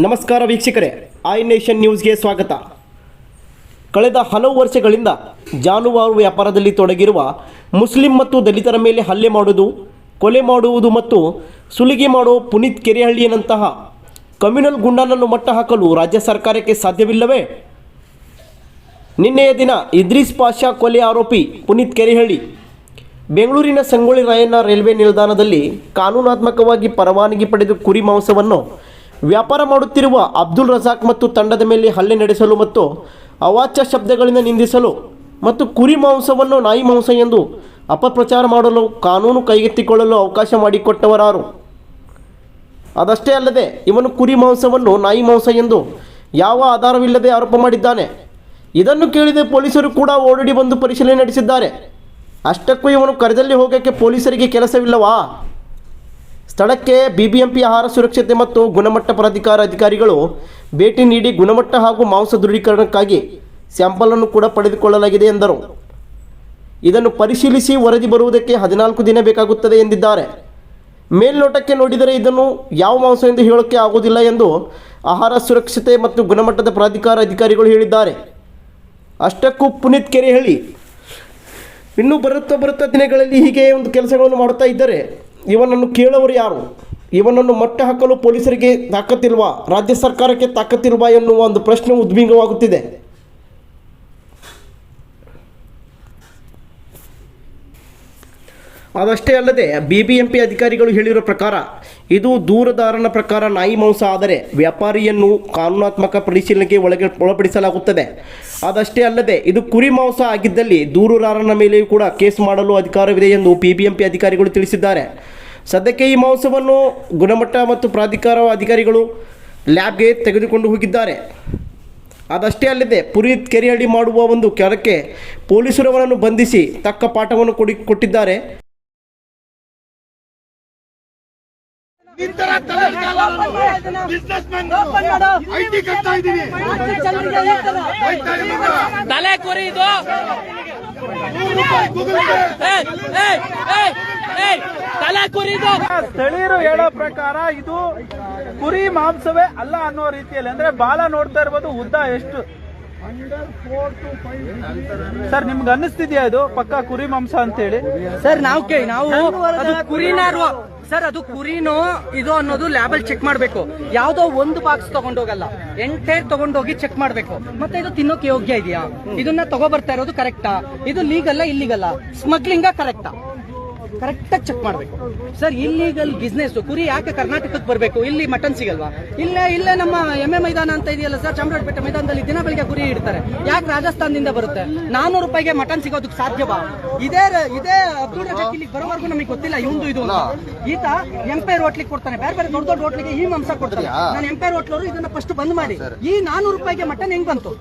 ನಮಸ್ಕಾರ ವೀಕ್ಷಕರೇ I nation ನ್ಯೂಸ್ಗೆ ಸ್ವಾಗತ. ಕಳೆದ ಹಲವು ವರ್ಷಗಳಿಂದ ಜಾನುವಾರು ವ್ಯಾಪಾರದಲ್ಲಿ ತೊಡಗಿರುವ ಮುಸ್ಲಿಂ ಮತ್ತು ದಲಿತರ ಮೇಲೆ ಹಲ್ಲೆ ಮಾಡುವುದು, ಕೊಲೆ ಮಾಡುವುದು ಮತ್ತು ಸುಲಿಗೆ ಮಾಡುವ ಪುನೀತ್ ಕೆರೆಹಳ್ಳಿಯನಂತಹ ಕಮ್ಯುನಲ್ ಗುಂಡನನ್ನು ಮಟ್ಟ ಹಾಕಲು ರಾಜ್ಯ ಸರ್ಕಾರಕ್ಕೆ ಸಾಧ್ಯವಿಲ್ಲವೇ? ನಿನ್ನೆಯ ದಿನ ಇದ್ರೀಸ್ ಪಾಷಾ ಕೊಲೆ ಆರೋಪಿ ಪುನೀತ್ ಕೆರೆಹಳ್ಳಿ, ಬೆಂಗಳೂರಿನ ಸಂಗೊಳ್ಳಿ ರಾಯಣ್ಣ ರೈಲ್ವೆ ನಿಲ್ದಾಣದಲ್ಲಿ ಕಾನೂನಾತ್ಮಕವಾಗಿ ಪರವಾನಗಿ ಪಡೆದು ಕುರಿ ಮಾಂಸವನ್ನು ವ್ಯಾಪಾರ ಮಾಡುತ್ತಿರುವ ಅಬ್ದುಲ್ ರಜಾಕ್ ಮತ್ತು ತಂಡದ ಮೇಲೆ ಹಲ್ಲೆ ನಡೆಸಲು ಮತ್ತು ಅವಾಚ್ಯ ಶಬ್ದಗಳಿಂದ ನಿಂದಿಸಲು ಮತ್ತು ಕುರಿ ಮಾಂಸವನ್ನು ನಾಯಿ ಮಾಂಸ ಎಂದು ಅಪಪ್ರಚಾರ ಮಾಡಲು ಕಾನೂನು ಕೈಗೆತ್ತಿಕೊಳ್ಳಲು ಅವಕಾಶ ಮಾಡಿಕೊಟ್ಟವರಾರು. ಅದಷ್ಟೇ ಅಲ್ಲದೆ, ಇವನು ಕುರಿ ಮಾಂಸವನ್ನು ನಾಯಿ ಮಾಂಸ ಎಂದು ಯಾವ ಆಧಾರವಿಲ್ಲದೆ ಆರೋಪ ಮಾಡಿದ್ದಾನೆ? ಇದನ್ನು ಕೇಳಿದ ಪೊಲೀಸರು ಕೂಡ ಓಡಾಡಿ ಬಂದು ಪರಿಶೀಲನೆ ನಡೆಸಿದ್ದಾರೆ. ಅಷ್ಟಕ್ಕೂ ಇವನು ಕರೆದಲ್ಲಿ ಹೋಗೋಕ್ಕೆ ಪೊಲೀಸರಿಗೆ ಕೆಲಸವಿಲ್ಲವಾ? ಸ್ಥಳಕ್ಕೆ ಬಿಬಿಎಂಪಿ ಆಹಾರ ಸುರಕ್ಷತೆ ಮತ್ತು ಗುಣಮಟ್ಟ ಪ್ರಾಧಿಕಾರ ಅಧಿಕಾರಿಗಳು ಭೇಟಿ ನೀಡಿ ಗುಣಮಟ್ಟ ಹಾಗೂ ಮಾಂಸ ದೃಢೀಕರಣಕ್ಕಾಗಿ ಸ್ಯಾಂಪಲನ್ನು ಕೂಡ ಪಡೆದುಕೊಳ್ಳಲಾಗಿದೆ ಎಂದರು. ಇದನ್ನು ಪರಿಶೀಲಿಸಿ ವರದಿ ಬರುವುದಕ್ಕೆ ಹದಿನಾಲ್ಕು ದಿನ ಬೇಕಾಗುತ್ತದೆ ಎಂದಿದ್ದಾರೆ. ಮೇಲ್ನೋಟಕ್ಕೆ ನೋಡಿದರೆ ಇದನ್ನು ಯಾವ ಮಾಂಸ ಎಂದು ಹೇಳೋಕ್ಕೆ ಆಗುವುದಿಲ್ಲ ಎಂದು ಆಹಾರ ಸುರಕ್ಷತೆ ಮತ್ತು ಗುಣಮಟ್ಟದ ಪ್ರಾಧಿಕಾರ ಅಧಿಕಾರಿಗಳು ಹೇಳಿದ್ದಾರೆ. ಅಷ್ಟಕ್ಕೂ ಪುನೀತ್ ಹೇಳಿ ಇನ್ನೂ ಬರುತ್ತಾ ಬರುತ್ತಾ ದಿನಗಳಲ್ಲಿ ಹೀಗೆ ಒಂದು ಕೆಲಸಗಳನ್ನು ಮಾಡುತ್ತಾ ಇದ್ದರೆ ಇವನನ್ನು ಕೇಳೋರು ಯಾರು? ಇವನನ್ನು ಮಟ್ಟ ಹಾಕಲು ಪೊಲೀಸರಿಗೆ ತಾಕತ್ತಿಲ್ವಾ? ರಾಜ್ಯ ಸರ್ಕಾರಕ್ಕೆ ತಾಕತ್ತಿಲ್ವಾ ಎನ್ನುವ ಒಂದು ಪ್ರಶ್ನೆ ಉದ್ವಿಗ್ನವಾಗುತ್ತಿದೆ. ಅದಷ್ಟೇ ಅಲ್ಲದೆ ಬಿ ಬಿ ಎಂ ಪಿ ಅಧಿಕಾರಿಗಳು ಹೇಳಿರೋ ಪ್ರಕಾರ ಇದು ದೂರದಾರನ ಪ್ರಕಾರ ನಾಯಿ ಮಾಂಸ, ಆದರೆ ವ್ಯಾಪಾರಿಯನ್ನು ಕಾನೂನಾತ್ಮಕ ಪರಿಶೀಲನೆಗೆ ಒಳಗೆ ಒಳಪಡಿಸಲಾಗುತ್ತದೆ. ಅದಷ್ಟೇ ಅಲ್ಲದೆ, ಇದು ಕುರಿ ಮಾಂಸ ಆಗಿದ್ದಲ್ಲಿ ದೂರುದಾರನ ಮೇಲೆಯೂ ಕೂಡ ಕೇಸ್ ಮಾಡಲು ಅಧಿಕಾರವಿದೆ ಎಂದು ಪಿ ಬಿ ಎಂ ಅಧಿಕಾರಿಗಳು ತಿಳಿಸಿದ್ದಾರೆ. ಸದ್ಯಕ್ಕೆ ಈ ಮಾಂಸವನ್ನು ಗುಣಮಟ್ಟ ಮತ್ತು ಪ್ರಾಧಿಕಾರ ಅಧಿಕಾರಿಗಳು ಲ್ಯಾಬ್ಗೆ ತೆಗೆದುಕೊಂಡು ಹೋಗಿದ್ದಾರೆ. ಅದಷ್ಟೇ ಅಲ್ಲದೆ ಪುರಿ ಕೆರೆಹಳ್ಳಿ ಮಾಡುವ ಒಂದು ಕೆಲಕ್ಕೆ ಪೊಲೀಸರವರನ್ನು ಬಂಧಿಸಿ ತಕ್ಕ ಪಾಠವನ್ನು ಕೊಡಿ, ಕೊಟ್ಟಿದ್ದಾರೆ. ನಿಂತರ ಬಿಸ್ನೆಸ್ ಮ್ಯಾನ್ ಐಟಿ ಕಟ್ತಾ ತಲೆ ಕುರಿ ಇದು. ತಲೆ ಕುರಿ ಇದು. ಸ್ಥಳೀಯರು ಹೇಳೋ ಪ್ರಕಾರ ಇದು ಕುರಿ ಮಾಂಸವೇ ಅಲ್ಲ ಅನ್ನೋ ರೀತಿಯಲ್ಲಿ. ಅಂದ್ರೆ ಬಾಲ ನೋಡ್ತಾ ಇರ್ಬೋದು ಉದ್ದ ಎಷ್ಟು. ಸರ್ ನಿಮ್ಗೆ ಅನ್ನಿಸ್ತಿದ್ಯಾ ಅದು ಪಕ್ಕ ಕುರಿ ಮಾಂಸ ಅಂತ ಹೇಳಿ ಸರ್ ನಾವು ಕೇಳಿ ನಾವು ಅದು ಕುರಿನಾರು ಸರ್ ಅದು ಕುರಿನೋ ಇದು ಅನ್ನೋದು ಲ್ಯಾಬಲ್ ಚೆಕ್ ಮಾಡಬೇಕು. ಯಾವ್ದೋ ಒಂದು ಬಾಕ್ಸ್ ತಗೊಂಡೋಗಲ್ಲ. ಎಂಟೈರ್ ತಗೊಂಡೋಗಿ ಚೆಕ್ ಮಾಡಬೇಕು. ಮತ್ತೆ ಇದು ತಿನ್ನೋಕೆ ಯೋಗ್ಯ ಇದೆಯಾ? ಇದನ್ನ ತಗೋ ಬರ್ತಾ ಇರೋದು ಕರೆಕ್ಟಾ ಇದು ಲೀಗಲ್ಲ ಇಲ್ಲಿಗಲ್ಲ ಸ್ಮಗ್ಲಿಂಗ ಕರೆಕ್ಟಾ ಕರೆಕ್ಟ್ ಆಗಿ ಚೆಕ್ ಮಾಡ್ಬೇಕು ಸರ್ ಇಲ್ಲಿಗಲ್ ಬಿಸ್ನೆಸ್ ಕುರಿ ಯಾಕೆ ಕರ್ನಾಟಕಕ್ಕೆ ಬರಬೇಕು? ಇಲ್ಲಿ ಮಟನ್ ಸಿಗಲ್ವಾ? ಇಲ್ಲೇ ಇಲ್ಲೇ ನಮ್ಮ ಎಮ್ಮೆ ಮೈದಾನ ಅಂತ ಇದೆಯಲ್ಲ ಸರ್ ಚಾಮರಾಜಪೇಟೆ ಮೈದಾನದಲ್ಲಿ ದಿನ ಬೆಳಿಗ್ಗೆ ಕುರಿ ಇಡ್ತಾರೆ. ಯಾಕೆ ರಾಜಸ್ಥಾನದಿಂದ ಬರುತ್ತೆ? ನಾನೂರು ರೂಪಾಯಿಗೆ ಮಟನ್ ಸಿಗೋದಕ್ಕೆ ಸಾಧ್ಯವಾ? ಇದೇ ಇದೇ ಅಬ್ದುಲ್ ರಜಾಕ್ ಇಲ್ಲಿಗೆ ಬರೋವರೆಗೂ ನಮಗೆ ಗೊತ್ತಿಲ್ಲ ಇವಂದು ಇದು ಈತ ಎಂಪೈರ್ ಹೋಟ್ಲಿಗೆ ಕೊಡ್ತಾನೆ. ಬೇರೆ ಬೇರೆ ದೊಡ್ಡ ದೊಡ್ಡ ಹೋಟ್ಲಿಗೆ ಈ ಮಾಂಸ ಕೊಡ್ತಾರೆ ನಾನು ಎಂಪೈರ್ ಹೋಟ್ಲವರು ಇದನ್ನ ಫಸ್ಟ್ ಬಂದ್ ಮಾಡಿ. ಈ ನಾನೂರು ರೂಪಾಯಿಗೆ ಮಟನ್ ಹೆಂಗ್ ಬಂತು?